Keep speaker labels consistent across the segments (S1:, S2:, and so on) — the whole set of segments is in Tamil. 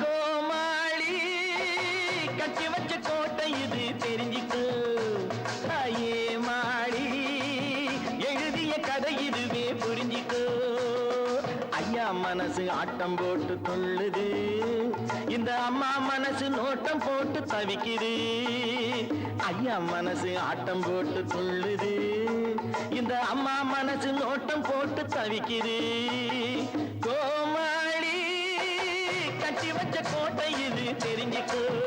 S1: கோமாளி கட்டி வச்ச கோட்டை இது தெரிஞ்சுக்கு. ஐயே மாளி எழுதிய கதை இதுவே புரிஞ்சுக்கு. ஐயா மனசு ஆட்டம் போட்டு துள்ளுது இந்த அம்மா மனசு நோட்டம் போட்டு தவிக்குது. ஐயா மனசு ஆட்டம் போட்டு துள்ளுது இந்த அம்மா மனசு நோட்டம் போட்டு தவிக்குது. கோமாளி கட்டி வச்ச கோட்டை இது தெரிஞ்சுக்கோ.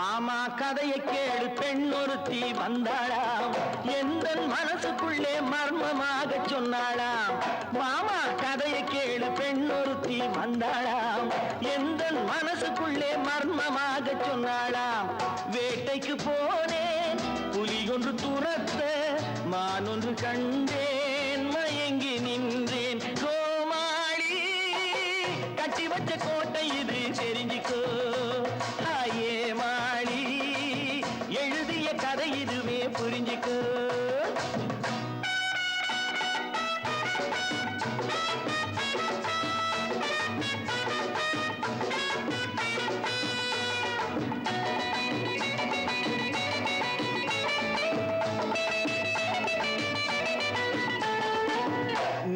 S1: மாமா கதையை கேளு பெண் ஒருத்தி வந்தாளாம். எந்த மனசுக்குள்ளே மர்மமாக சொன்னாளாம். மாமா கதையை கேளு பெண் ஒருத்தி வந்தாளாம். எந்த மனசுக்குள்ளே மர்மமாக சொன்னாளாம். வேட்டைக்கு போனேன் புலி ஒன்று துரத்த மான் ஒன்று கண்டேன் மயங்கி நின்றேன். கோமாளி கட்டி வச்ச கோட்டை இது சரி புரிஞ்சுக்கோ.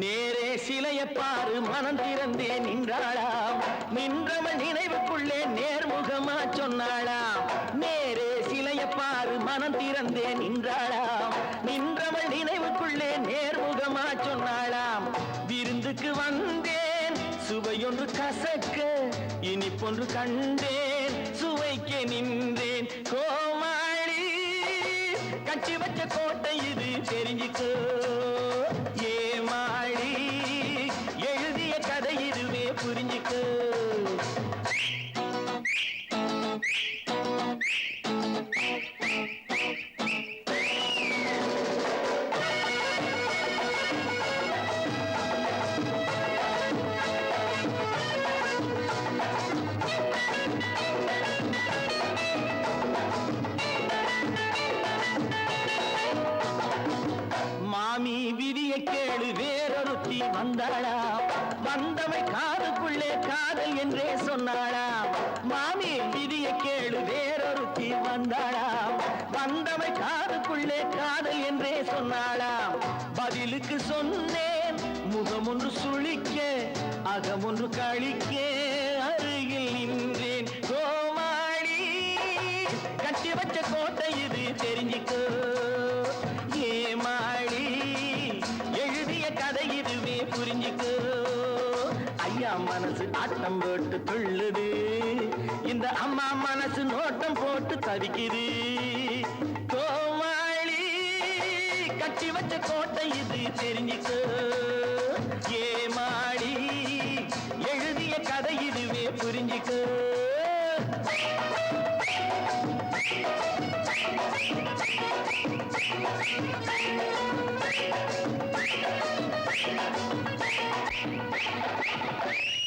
S1: நேரே சிலைய பாரு மனம் திறந்தே நின்றாளாம். நின்றவள் நினைவுக்குள்ளே நேர்முகமா சொன்னாளா? பாரு திறந்தே நின்றாளாம் நின்றவள் நினைவுக்குள்ளே நேர்முகமா சொன்னாளாம். விருந்துக்கு வந்தேன் சுவையொன்று கசக்க இனிப்பொன்று கண்டேன் சுவைக்க நின்றேன். கோமாளி கட்டி வச்ச கோட்டை இது தெரிஞ்சுக்கு வந்தாளா? வந்தாளாம் வந்தவை காதுக்குள்ளே காதல் என்றே சொன்னாளா? மாமி விதிய கேளு வேறொருத்தி வந்தாளா? வந்தவை காதுக்குள்ளே காதல் என்றே சொன்னாளா? பதிலுக்கு சொன்னேன் முகம் ஒன்று சுழிக்க அகம் ஒன்று கழிக்க அருகில் நின்றேன். கோமாளி கட்டி வச்ச கோட்டை இது தெரிஞ்சுக்கோ. புரிஞ்சுக்கோ ஐயா மனசு ஆட்டம் போட்டு துள்ளுது. இந்த அம்மா மனசு நோட்டம் போட்டு தவிக்குது. கோமாளி கட்டி வச்ச கோட்டை இது தெரிஞ்சுக்கோ. ஏமாளி எழுதிய கதை இதுவே புரிஞ்சுக்கோ. Thank you.